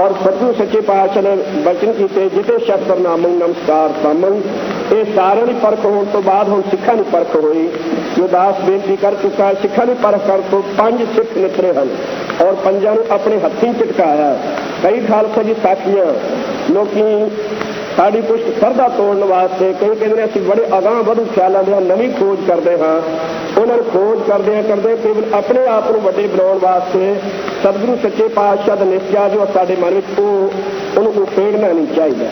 ਔਰ ਸਤਿਗੁਰੂ ਸੱਚੇ ਪਾਤਸ਼ਾਹ ਨੇ ਬਚਨ ਕੀਤੇ ਜਿਤੇ ਸ਼ਬਦ ਨਾਮੰ ਨਮਸਕਾਰ ਸਾਮਨ ਇਹ ਸਾਰਿਆਂ ਦੀ ਪਰਖ ਹੋਣ ਤੋਂ ਬਾਅਦ ਹੁਣ ਸਿੱਖਾਂ ਦੀ ਪਰਖ ਹੋਈ। ਜੋ ਦਾਸ ਬੇਨਤੀ ਕਰ ਚੁੱਕਾ ਸਿੱਖਾਂ ਦੀ ਪਰਖ ਕਰ ਤੋਂ ਪੰਜ ਸਿੱਖ ਨਿਤਰੇ ਹਨ ਔਰ ਪੰਜਾਂ ਨੂੰ ਆਪਣੇ ਹੱਥੀਂ ਝਟਕਾਇਆ। ਕਈ ਖਾਲਸਾ ਜੀ ਸਾਥੀਆਂ ਲੋਕੀ ਸਾਡੀ ਪੁਸ਼ਤ ਸਰਦਾ ਤੋੜਨ ਵਾਸਤੇ ਕਈ ਕਹਿੰਦੇ ਨੇ, ਅਸੀਂ ਬੜੇ ਅਗਾਂਹ ਵਧੂ ਖਿਆਲਾਂ ਦੇ ਨਵੀਂ ਖੋਜ ਕਰਦੇ ਹਾਂ। ਉਹਨਾਂ ਨੂੰ ਖੋਜ ਕਰਦੇ ਆ, ਕਰਦੇ ਕੇਵਲ ਆਪਣੇ ਆਪ ਨੂੰ ਵੱਡੇ ਬਣਾਉਣ ਵਾਸਤੇ ਸਤਿਗੁਰੂ ਸੱਚੇ ਪਾਤਸ਼ਾਹ ਦਾ ਨਿਸ਼ਚਾ ਜੋ ਸਾਡੇ ਮਨ ਵਿੱਚ ਉਹ, ਉਹਨੂੰ ਉਪੇੜਨਾ ਨਹੀਂ ਚਾਹੀਦਾ।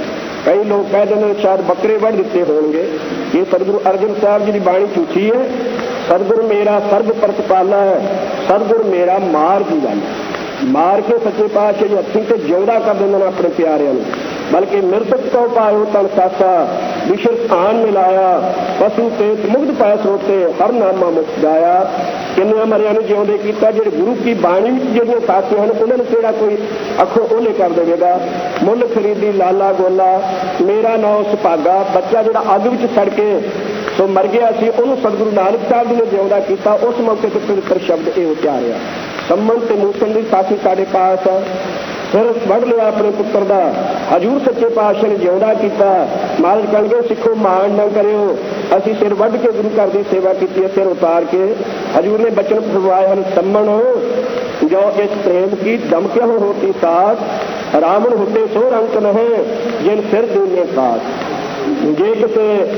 ਕਈ ਲੋਕ ਕਹਿ ਦਿੰਦੇ ਨੇ, ਸ਼ਾਇਦ ਬੱਕਰੇ ਵੱਢ ਦਿੱਤੇ ਹੋਣਗੇ। ਇਹ ਸਤਿਗੁਰੂ ਅਰਜਨ ਸਾਹਿਬ ਜੀ ਦੀ ਬਾਣੀ ਝੂਠੀ ਹੈ। ਸਤਿਗੁਰ ਮੇਰਾ ਸਰਬ ਪ੍ਰਤਪਾਲਾ ਹੈ। ਸਤਿਗੁਰੂ ਮੇਰਾ ਮਾਰ ਦੀ ਗੱਲ ਮਾਰ ਕੇ ਸੱਚੇ ਪਾਤਸ਼ਾਹ ਜੀ ਹੱਥੀਂ ਤੇ ਜਿਉਂਦਾ ਕਰ ਦਿੰਦੇ ਨੇ ਆਪਣੇ ਪਿਆਰਿਆਂ ਨੂੰ। ਬਲਕਿ ਮਿਰਤਕ ਤੋਂ ਪਾਇਓ ਤਨ ਸਾਸਾ। ਵਿਸ਼ਰ ਸਥਾਨ ਮਿਲਾਇਆ। ਪਸ਼ੂ ਤੇ ਮੁਗਧ ਪਾਇ ਸਰੋਤੇ ਹਰ ਨਾਮਾ ਮੁਕਤ ਗਾਇਆ। ਕਿੰਨਿਆਂ ਮਰਿਆਂ ਨੂੰ ਜਿਉਂਦੇ ਕੀਤਾ, ਜਿਹੜੇ ਗੁਰੂ ਕੀ ਬਾਣੀ ਵਿੱਚ ਜਿਹੜੀਆਂ ਸਾਖੀਆਂ ਹਨ, ਉਹਨਾਂ ਨੂੰ ਕਿਹੜਾ ਕੋਈ ਅੱਖੋਂ ਉਹਲੇ ਕਰ ਦੇਵੇਗਾ? ਮੁੱਲ ਖਰੀਦੀ, ਲਾਲਾ ਗੋਲਾ, ਮੇਰਾ ਨਾਮ ਸੁਭਾਗਾ ਬੱਚਾ ਜਿਹੜਾ ਅੱਗ ਵਿੱਚ ਸੜ ਕੇ ਸੋ ਮਰ ਗਿਆ ਸੀ, ਉਹਨੂੰ ਸਤਿਗੁਰੂ ਨਾਨਕ ਸਾਹਿਬ ਜੀ ਨੇ ਜਿਉਂਦਾ ਕੀਤਾ। ਉਸ ਮੌਕੇ ਤੇ ਪਵਿੱਤਰ ਸ਼ਬਦ ਇਹ ਉਚਾਰਿਆ ਸੰਮਨ ਤੇ ਮੂਸਨ ਦੀ ਸਾਥੀ ਸਾਡੇ ਪਾਸ ਹੈ ਫਿਰ ਵੱਢ ਲਿਆ ਆਪਣੇ ਪੁੱਤਰ ਦਾ। ਹਜੂਰ ਸੱਚੇ ਪਾਤਸ਼ਾਹ ਨੇ ਜਿਉਂਦਾ ਕੀਤਾ। ਮਹਾਰਾਜ ਕਹਿੰਦੇ ਸਿੱਖੋ, ਮਾਣ ਨਾ ਕਰਿਓ। ਅਸੀਂ ਸਿਰ ਵੱਢ ਕੇ ਗੁਰੂ ਘਰ ਦੀ ਸੇਵਾ ਕੀਤੀ ਹੈ ਸਿਰ ਉਤਾਰ ਕੇ ਹਜੂਰ ਨੇ ਬਚਨ ਫਰਮਾਏ ਹਨ, ਸੰਮਣ, ਜੋ ਇਸ ਪ੍ਰੇਮ ਕੀ ਦਮ ਕਿਉ ਹੋਤੀ ਸਾਥ? ਰਾਮਨ ਹੁੰਦੇ ਸੋ ਰੰਕ ਨਹਿ ਜਿਨ ਸਿਰ ਦੂਨੇ ਸਾਥ। ਜੇ ਕਿਸੇ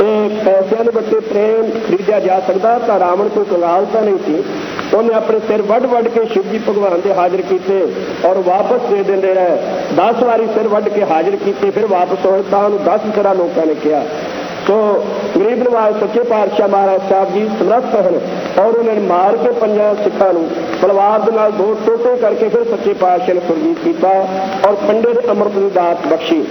ਇਹ ਪੈਸਿਆਂ ਦੇ ਬੱਤੇ ਪ੍ਰੇਮ ਖਰੀਦਿਆ ਜਾ ਸਕਦਾ, ਤਾਂ ਰਾਵਣ ਕੋਈ ਕੰਗਾਲ ਤਾਂ ਨਹੀਂ ਸੀ। ਉਹਨੇ ਆਪਣੇ ਸਿਰ ਵੱਢ ਵੱਢ ਕੇ ਸ਼ਿਵ ਜੀ ਭਗਵਾਨ ਦੇ ਹਾਜ਼ਰ ਕੀਤੇ ਔਰ ਵਾਪਸ ਦੇ ਦਿੰਦੇ ਰਹੇ। 10 ਵਾਰੀ ਸਿਰ ਵੱਢ ਕੇ ਹਾਜ਼ਰ ਕੀਤੇ, ਫਿਰ ਵਾਪਸ ਹੋਏ ਤਾਂ ਉਹਨੂੰ 10 ਤਰ੍ਹਾਂ ਲੋਕਾਂ ਨੇ ਕਿਹਾ। ਸੋ ਗਰੀਬ ਨਵਾਜ਼ ਸੱਚੇ ਪਾਤਸ਼ਾਹ ਮਹਾਰਾਜ ਸਾਹਿਬ ਜੀ ਸਮਰੱਥ ਹਨ ਔਰ ਉਹਨਾਂ ਨੇ ਮਾਰ ਕੇ ਪੰਜਾਂ ਸਿੱਖਾਂ ਨੂੰ ਤਲਵਾਰ ਦੇ ਨਾਲ ਦੋ ਟੋਟੇ ਕਰਕੇ ਫਿਰ ਸੱਚੇ ਪਾਤਸ਼ਾਹ ਨੇ ਸੁਰਜੀਤ ਕੀਤਾ ਔਰ ਪੰਡਿਤ ਦੇ ਅੰਮ੍ਰਿਤ ਦੀ ਦਾਤ ਬਖਸ਼ੀ,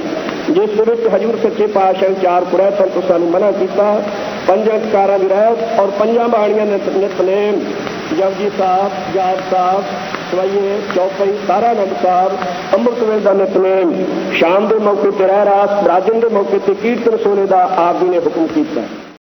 ਜਿਸ ਦੇ ਵਿੱਚ ਹਜੂਰ ਸੱਚੇ ਪਾਤਸ਼ਾਹ ਨੇ ਚਾਰ ਕੁਰੈਤਨ ਤੋਂ ਸਾਨੂੰ ਮਨਾ ਕੀਤਾ, ਪੰਜਾਂ ਕਾਰਾਂ ਦੀ ਰਹਿਤ ਔਰ ਪੰਜਾਂ ਬਾਣੀਆਂ ਨੇ ਨਿਤਨੇਮ ਜਪਜੀ ਸਾਹਿਬ, ਜਾਪ ਸਾਹਿਬ, ਸਵਈਏ, ਚੌਪਈ, ਸਾਰਾ ਆਨੰਦ ਸਾਹਿਬ ਅੰਮ੍ਰਿਤ ਵੇਲੇ ਦਾ ਨਿਤਨੇਮ, ਸ਼ਾਮ ਦੇ ਮੌਕੇ ਤੇ ਰਹਿ ਰਾਸ ਰਾਜਨ ਦੇ ਮੌਕੇ ਤੇ ਕੀਰਤਨ ਸੋਨੇ ਦਾ ਆਪ ਜੀ ਨੇ ਹੁਕਮ ਕੀਤਾ।